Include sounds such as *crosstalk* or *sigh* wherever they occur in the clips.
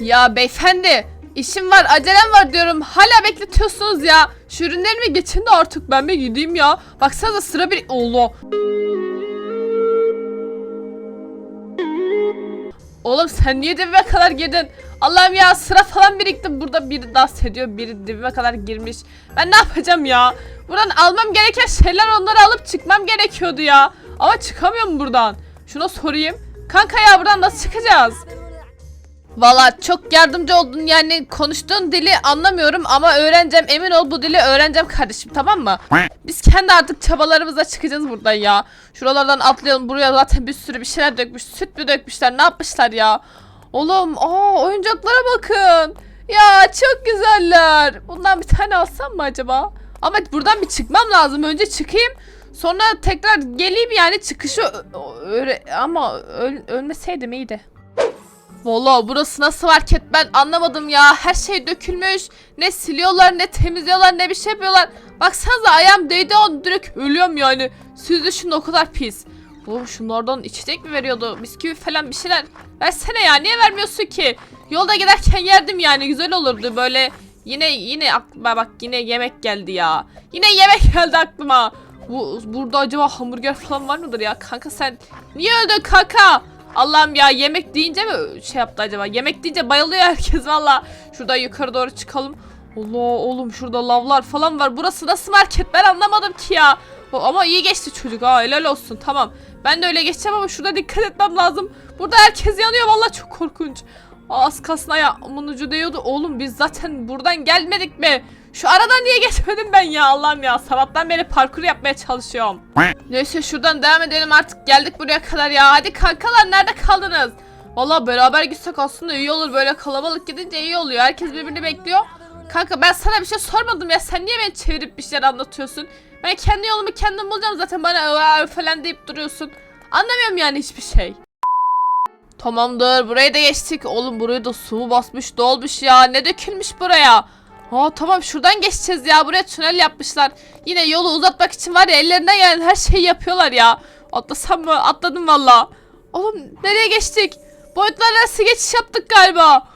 Ya beyefendi işim var acelem var diyorum hala bekletiyorsunuz ya. Şu ürünlerimi geçin de artık ben bir gideyim ya. Baksanıza sıra bir... Allah. Oğlum sen niye dibime kadar girdin? Allah'ım ya sıra falan birikti. Burada biri dans ediyor, biri dibime kadar girmiş. Ben ne yapacağım ya? Buradan almam gereken şeyler onları alıp çıkmam gerekiyordu ya. Ama çıkamıyorum buradan. Şuna sorayım. Kanka ya buradan nasıl çıkacağız? Valla çok yardımcı oldun yani konuştuğun dili anlamıyorum ama öğreneceğim emin ol bu dili öğreneceğim kardeşim tamam mı? Biz kendi artık çabalarımızla çıkacağız buradan ya. Şuralardan atlayalım buraya zaten bir sürü bir şeyler dökmüş süt mü dökmüşler ne yapmışlar ya? Oğlum aa oyuncaklara bakın. Ya çok güzeller. Bundan bir tane alsam mı acaba? Ama buradan bir çıkmam lazım önce çıkayım. Sonra tekrar geleyim yani çıkışı ama öl- ölmeseydim iyiydi. Valla burası nasıl market ben anlamadım ya. Her şey dökülmüş. Ne siliyorlar ne temizliyorlar ne bir şey yapıyorlar. Baksanıza ayağım değdi on direkt ölüyorum yani. Siz düşünün o kadar pis. Bu şunlardan içecek mi veriyordu? Bisküvi falan bir şeyler. Versene ya niye vermiyorsun ki? Yolda giderken yerdim yani güzel olurdu böyle. Yine yine aklıma bak yine yemek geldi ya. Yine yemek geldi aklıma. Bu burada acaba hamburger falan var mıdır ya? Kanka sen niye öldün kanka? Allah'ım ya yemek deyince mi şey yaptı acaba? Yemek deyince bayılıyor herkes valla. Şurada yukarı doğru çıkalım. Allah oğlum şurada lavlar falan var. Burası nasıl market ben anlamadım ki ya. Ama iyi geçti çocuk ha helal olsun tamam. Ben de öyle geçeceğim ama şurada dikkat etmem lazım. Burada herkes yanıyor valla çok korkunç. Az kalsın ayağımın ucu değiyordu. Oğlum biz zaten buradan gelmedik mi? Şu aradan niye geçmedim ben ya Allah'ım ya. Sabahtan beri parkur yapmaya çalışıyorum. Neyse şuradan devam edelim artık geldik buraya kadar ya. Hadi kankalar nerede kaldınız? Valla beraber gitsek aslında iyi olur böyle kalabalık gidince iyi oluyor. Herkes birbirini bekliyor. Kanka ben sana bir şey sormadım ya sen niye beni çevirip bir şeyler anlatıyorsun? Ben kendi yolumu kendim bulacağım zaten bana falan deyip duruyorsun. Anlamıyorum yani hiçbir şey. Tamamdır burayı da geçtik. Oğlum burayı da su basmış dolmuş ya. Ne dökülmüş buraya? Aa tamam şuradan geçeceğiz ya. Buraya tünel yapmışlar. Yine yolu uzatmak için var ya ellerinden gelen her şeyi yapıyorlar ya. Atlasam mı? Atladım valla. Oğlum nereye geçtik? Boyutlar arası geçiş yaptık galiba.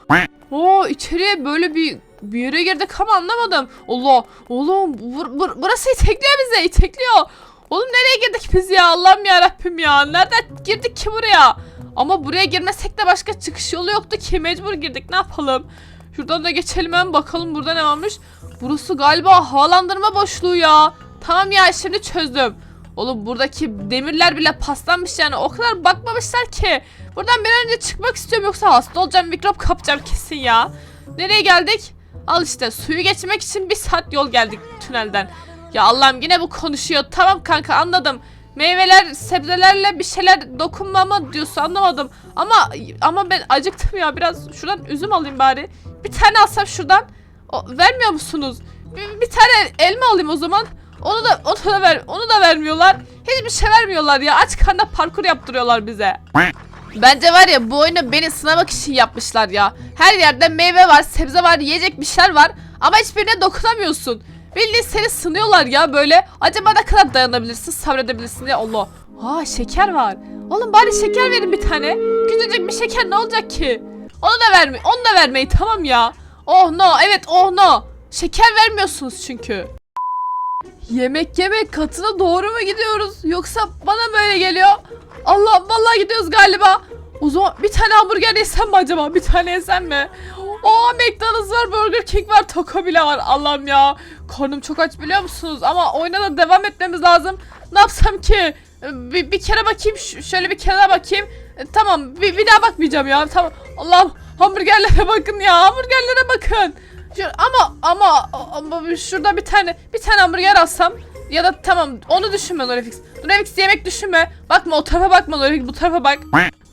Oo içeriye böyle bir bir yere girdik ama anlamadım. Allah oğlum bur- bur- burası itekliyor bize itekliyor. Oğlum nereye girdik biz ya Allah'ım ya Rabbim ya. Nereden girdik ki buraya? Ama buraya girmesek de başka çıkış yolu yoktu ki mecbur girdik ne yapalım. Şuradan da geçelim hemen bakalım burada ne varmış. Burası galiba havalandırma boşluğu ya. Tamam ya şimdi çözdüm. Oğlum buradaki demirler bile paslanmış yani o kadar bakmamışlar ki. Buradan bir önce çıkmak istiyorum yoksa hasta olacağım mikrop kapacağım kesin ya. Nereye geldik? Al işte suyu geçmek için bir saat yol geldik tünelden. Ya Allah'ım yine bu konuşuyor. Tamam kanka anladım. Meyveler, sebzelerle bir şeyler dokunmama diyorsun anlamadım. Ama ama ben acıktım ya biraz şuradan üzüm alayım bari. Bir tane alsam şuradan. O, vermiyor musunuz? Bir, bir tane elma alayım o zaman. Onu da onu da ver onu da vermiyorlar. Hiçbir şey vermiyorlar ya. Aç karnına parkur yaptırıyorlar bize. Bence var ya bu oyunu beni sınamak için yapmışlar ya. Her yerde meyve var, sebze var, yiyecek bir şeyler var. Ama hiçbirine dokunamıyorsun. Bildiğin seni sınıyorlar ya böyle. Acaba ne kadar dayanabilirsin, sabredebilirsin diye. Allah. Aa şeker var. Oğlum bari şeker verin bir tane. Küçücük bir şeker ne olacak ki? Onu da verme, onu da vermeyin tamam ya. Oh no, evet oh no. Şeker vermiyorsunuz çünkü. Yemek yemek katına doğru mu gidiyoruz? Yoksa bana böyle geliyor. Allah vallahi gidiyoruz galiba. O zaman bir tane hamburger yesem mi acaba? Bir tane yesem mi? Aa McDonald's var, Burger King var, Taco bile var. Allah'ım ya. Karnım çok aç biliyor musunuz? Ama oyuna da devam etmemiz lazım. Ne yapsam ki? Bir, bir kere bakayım. şöyle bir kere bakayım. E, tamam. Bir, bir daha bakmayacağım ya. Tamam. Allah'ım hamburgerlere bakın ya. Hamburgerlere bakın. Ama ama ama şurada bir tane bir tane hamburger alsam ya da tamam onu düşünme Norefix. Norefix yemek düşünme. Bakma o tarafa bakma Norefix bu tarafa bak.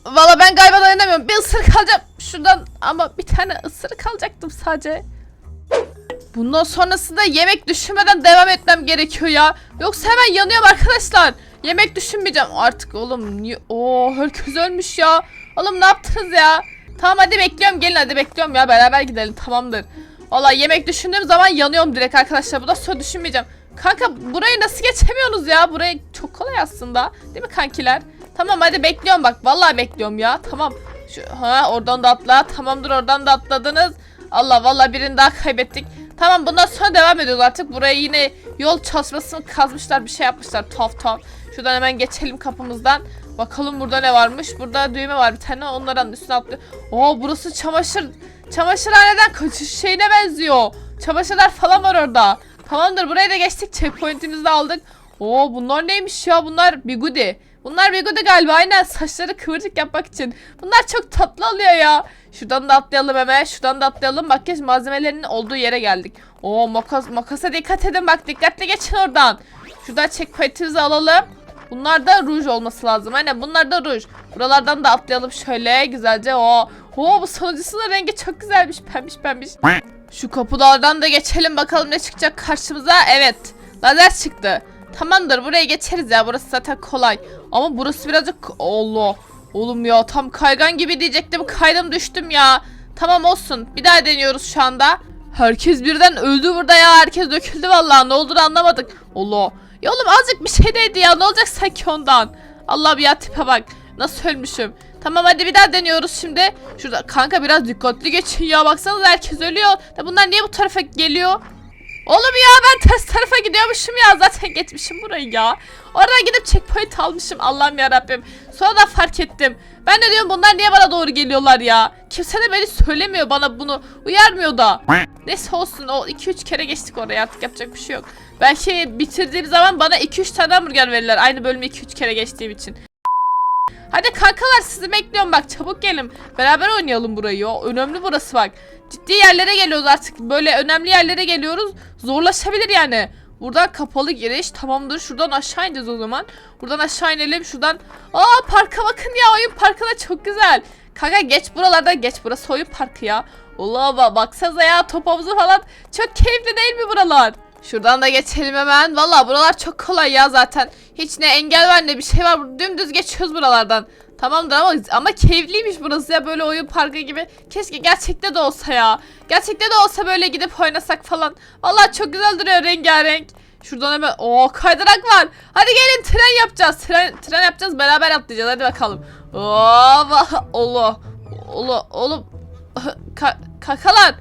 Valla ben galiba dayanamıyorum. Bir ısırık alacağım şuradan ama bir tane ısırık alacaktım sadece. Bundan sonrasında yemek düşünmeden devam etmem gerekiyor ya. Yoksa hemen yanıyorum arkadaşlar. Yemek düşünmeyeceğim artık oğlum. Niye? Oo herkes ölmüş ya. Oğlum ne yaptınız ya? Tamam hadi bekliyorum gelin hadi bekliyorum ya beraber gidelim tamamdır. Valla yemek düşündüğüm zaman yanıyorum direkt arkadaşlar. Bu da sonra düşünmeyeceğim. Kanka burayı nasıl geçemiyorsunuz ya? Burayı çok kolay aslında. Değil mi kankiler? Tamam hadi bekliyorum bak. Vallahi bekliyorum ya. Tamam. Şu, ha oradan da atla. Tamamdır oradan da atladınız. Allah valla birini daha kaybettik. Tamam bundan sonra devam ediyoruz artık. Buraya yine yol çalışması mı kazmışlar bir şey yapmışlar tuhaf tuhaf. Şuradan hemen geçelim kapımızdan. Bakalım burada ne varmış. Burada düğme var bir tane onların üstüne atlıyor. Oo burası çamaşır. Çamaşırhaneden kaçış şeyine benziyor. Çamaşırlar falan var orada. Tamamdır buraya da geçtik. Checkpoint'imizi de aldık. Oo bunlar neymiş ya? Bunlar bigudi. Bunlar bigudi galiba. Aynen saçları kıvırcık yapmak için. Bunlar çok tatlı oluyor ya. Şuradan da atlayalım hemen. Şuradan da atlayalım. Makyaj malzemelerinin olduğu yere geldik. Oo makas, makasa dikkat edin bak. Dikkatli geçin oradan. Şuradan checkpoint'imizi alalım. Bunlar da ruj olması lazım. Aynen bunlar da ruj. Buralardan da atlayalım şöyle güzelce. Oo, Oo bu sonuncusunun rengi çok güzelmiş. Pembiş pembiş. Şu kapılardan da geçelim bakalım ne çıkacak karşımıza. Evet. Lazer çıktı. Tamamdır buraya geçeriz ya. Burası zaten kolay. Ama burası birazcık... Allah. Oğlum ya tam kaygan gibi diyecektim. Kaydım düştüm ya. Tamam olsun. Bir daha deniyoruz şu anda. Herkes birden öldü burada ya. Herkes döküldü vallahi. Ne olduğunu anlamadık. Allah. Ya oğlum azıcık bir şey değdi ya. Ne olacak sanki ondan? Allah'ım ya tipe bak. Nasıl ölmüşüm. Tamam hadi bir daha deniyoruz şimdi. Şurada kanka biraz dikkatli geçin ya. Baksanıza herkes ölüyor. Da bunlar niye bu tarafa geliyor? Oğlum ya ben ters tarafa gidiyormuşum ya. Zaten geçmişim burayı ya. Oradan gidip checkpoint almışım. Allah'ım ya. Sonra da fark ettim. Ben de diyorum bunlar niye bana doğru geliyorlar ya. Kimse de beni söylemiyor bana bunu. Uyarmıyor da. Neyse olsun o 2-3 kere geçtik oraya artık yapacak bir şey yok. Belki bitirdiğim zaman bana 2-3 tane hamburger verirler. Aynı bölümü 2-3 kere geçtiğim için. Hadi kankalar sizi bekliyorum bak çabuk gelin. Beraber oynayalım burayı ya. Önemli burası bak. Ciddi yerlere geliyoruz artık. Böyle önemli yerlere geliyoruz. Zorlaşabilir yani. Buradan kapalı giriş. Tamamdır. Şuradan aşağı ineceğiz o zaman. Buradan aşağı inelim. Şuradan. Aa parka bakın ya. Oyun parkı da çok güzel. Kanka geç buralardan geç. Burası oyun parkı ya. Allah bak baksanıza ya top havuzu falan. Çok keyifli değil mi buralar? Şuradan da geçelim hemen. Valla buralar çok kolay ya zaten. Hiç ne engel var ne bir şey var. Dümdüz geçiyoruz buralardan. Tamamdır ama ama keyifliymiş burası ya böyle oyun parkı gibi. Keşke gerçekte de olsa ya. Gerçekte de olsa böyle gidip oynasak falan. Vallahi çok güzel duruyor rengarenk. Şuradan hemen o kaydırak var. Hadi gelin tren yapacağız. Tren tren yapacağız beraber atlayacağız. Hadi bakalım. Oo olu. Olu oğlum. Ka kakalar.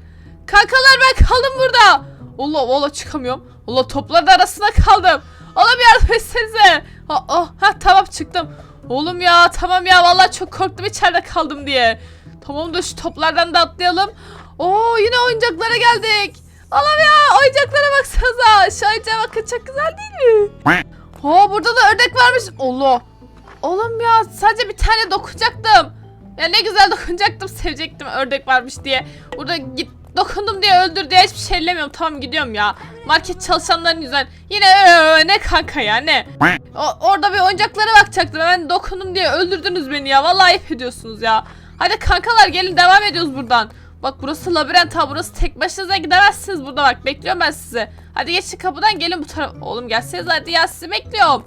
Kakalar ben kaldım burada. Allah Allah çıkamıyorum. Allah topların arasına kaldım. Oğlum yardım etsenize. Ha, oh, ha tamam çıktım. Oğlum ya tamam ya vallahi çok korktum içeride kaldım diye. Tamam da şu toplardan da atlayalım. Oo yine oyuncaklara geldik. Allah'ım ya oyuncaklara baksanıza. Şu oyuncağa bakın çok güzel değil mi? Ha burada da ördek varmış. Allah. Oğlum ya sadece bir tane dokunacaktım. Ya ne güzel dokunacaktım sevecektim ördek varmış diye. Burada git dokundum diye öldür diye hiçbir şey ellemiyorum. Tamam gidiyorum ya. Market çalışanların yüzünden. Yine ee, ne kanka ya ne. O- orada bir oyuncaklara bakacaktım. Ben dokundum diye öldürdünüz beni ya. Vallahi ayıp ediyorsunuz ya. Hadi kankalar gelin devam ediyoruz buradan. Bak burası labirent ha burası tek başınıza gidemezsiniz burada bak bekliyorum ben sizi. Hadi geçin kapıdan gelin bu tarafa. Oğlum gelseniz hadi ya sizi bekliyorum.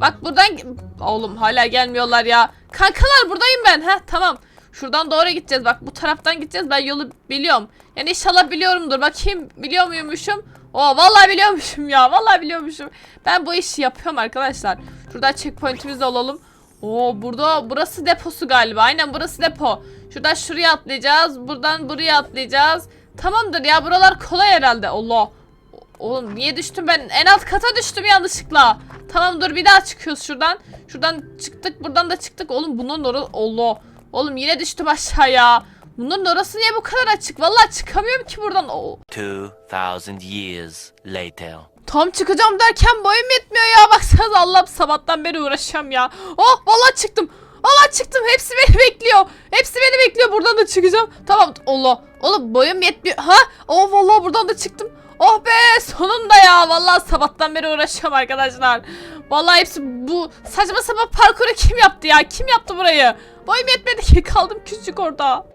Bak buradan oğlum hala gelmiyorlar ya. Kankalar buradayım ben. Ha tamam. Şuradan doğru gideceğiz. Bak bu taraftan gideceğiz. Ben yolu biliyorum. Yani inşallah biliyorumdur. Bakayım biliyor muymuşum? Oo vallahi biliyormuşum ya. Vallahi biliyormuşum. Ben bu işi yapıyorum arkadaşlar. Şuradan checkpoint'imizi alalım. Oo burada burası deposu galiba. Aynen burası depo. Şuradan şuraya atlayacağız. Buradan buraya atlayacağız. Tamamdır ya buralar kolay herhalde. Allah. Oğlum niye düştüm ben? En alt kata düştüm yanlışlıkla. Tamam dur bir daha çıkıyoruz şuradan. Şuradan çıktık buradan da çıktık. Oğlum bunun orası Allah. Oğlum yine düştüm aşağıya. Bunların orası niye bu kadar açık? Vallahi çıkamıyorum ki buradan. Oo. 2,000 years later. Tam çıkacağım derken boyum yetmiyor ya. Baksanıza Allah'ım sabahtan beri uğraşıyorum ya. Oh vallahi çıktım. Allah çıktım. Hepsi beni bekliyor. Hepsi beni bekliyor. Buradan da çıkacağım. Tamam. Allah. Oğlum boyum yetmiyor. Ha? Oh vallahi buradan da çıktım. Oh be sonunda ya. Vallahi sabahtan beri uğraşıyorum arkadaşlar. Vallahi hepsi bu saçma sapan parkuru kim yaptı ya? Kim yaptı burayı? Boyum yetmedi *laughs* kaldım küçük orada.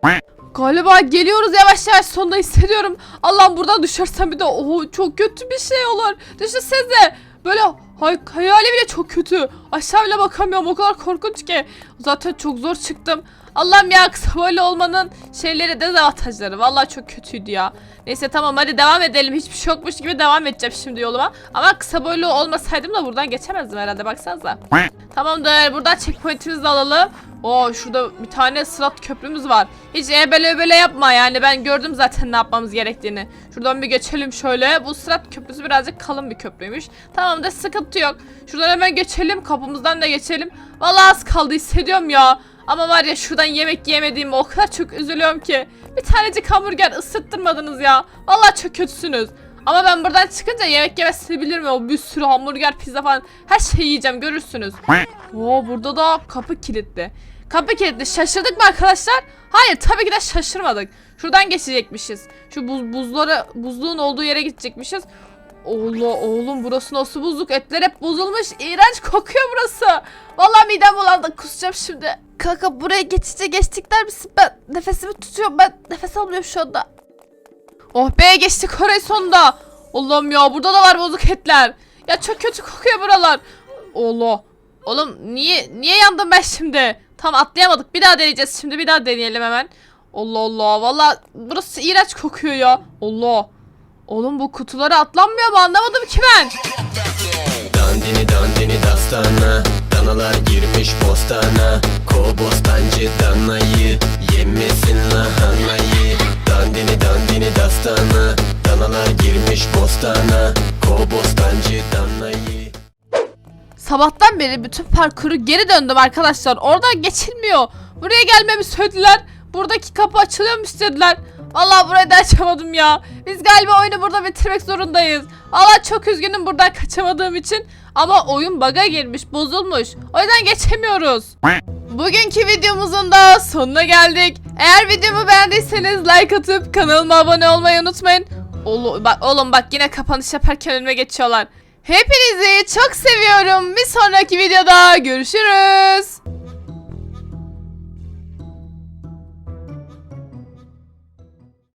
Galiba geliyoruz yavaş yavaş sonunda hissediyorum. Allah'ım buradan düşersem bir de oho çok kötü bir şey olur. Düşünsenize böyle hay hayali bile çok kötü. Aşağı bile bakamıyorum o kadar korkunç ki. Zaten çok zor çıktım. Allah'ım ya kısa boylu olmanın şeyleri dezavantajları. Vallahi çok kötüydü ya. Neyse tamam hadi devam edelim. Hiçbir şey yokmuş gibi devam edeceğim şimdi yoluma. Ama kısa boylu olmasaydım da buradan geçemezdim herhalde baksanıza. Tamamdır. Buradan checkpoint'imizi alalım. Oo şurada bir tane sırat köprümüz var. Hiç ebele öbele yapma yani ben gördüm zaten ne yapmamız gerektiğini. Şuradan bir geçelim şöyle. Bu sırat köprüsü birazcık kalın bir köprüymüş. Tamam da sıkıntı yok. Şuradan hemen geçelim. Kapımızdan da geçelim. Vallahi az kaldı hissediyorum ya. Ama var ya şuradan yemek yemediğim o kadar çok üzülüyorum ki. Bir tanecik hamburger ısıttırmadınız ya. Vallahi çok kötüsünüz. Ama ben buradan çıkınca yemek yemesini bilirim. O bir sürü hamburger, pizza falan her şeyi yiyeceğim görürsünüz. Oo burada da kapı kilitli. Kapı kilitli. Şaşırdık mı arkadaşlar? Hayır tabii ki de şaşırmadık. Şuradan geçecekmişiz. Şu buz, buzları buzluğun olduğu yere gidecekmişiz. Allah oğlum burası nasıl buzluk? Etler hep bozulmuş. İğrenç kokuyor burası. Vallahi midem bulandı. Kusacağım şimdi. Kanka buraya geçince geçtikler misin? Ben nefesimi tutuyorum. Ben nefes almıyorum şu anda. Oh be geçtik orayı sonunda. Allah'ım ya burada da var bozuk etler. Ya çok kötü kokuyor buralar. Allah. Oğlum niye niye yandım ben şimdi? Tam atlayamadık. Bir daha deneyeceğiz şimdi. Bir daha deneyelim hemen. Allah Allah. Valla burası iğrenç kokuyor ya. Allah. Oğlum bu kutulara atlanmıyor mu? Anlamadım ki ben. Dandini dandini dastana Danalar girmiş bostana Kobostancı danayı Yemesin lahanayı Dandini dandini dastana Danalar girmiş bostana Kobostancı danayı Sabahtan beri bütün parkuru geri döndüm arkadaşlar. Oradan geçilmiyor. Buraya gelmemi söylediler. Buradaki kapı açılıyormuş dediler. Vallahi burayı da açamadım ya. Biz galiba oyunu burada bitirmek zorundayız. Vallahi çok üzgünüm buradan *laughs* kaçamadığım için. Ama oyun baga girmiş, bozulmuş. O yüzden geçemiyoruz. Bugünkü videomuzun da sonuna geldik. Eğer videomu beğendiyseniz like atıp kanalıma abone olmayı unutmayın. Oğlum bak, oğlum bak yine kapanış yaparken önüme geçiyorlar. Hepinizi çok seviyorum. Bir sonraki videoda görüşürüz.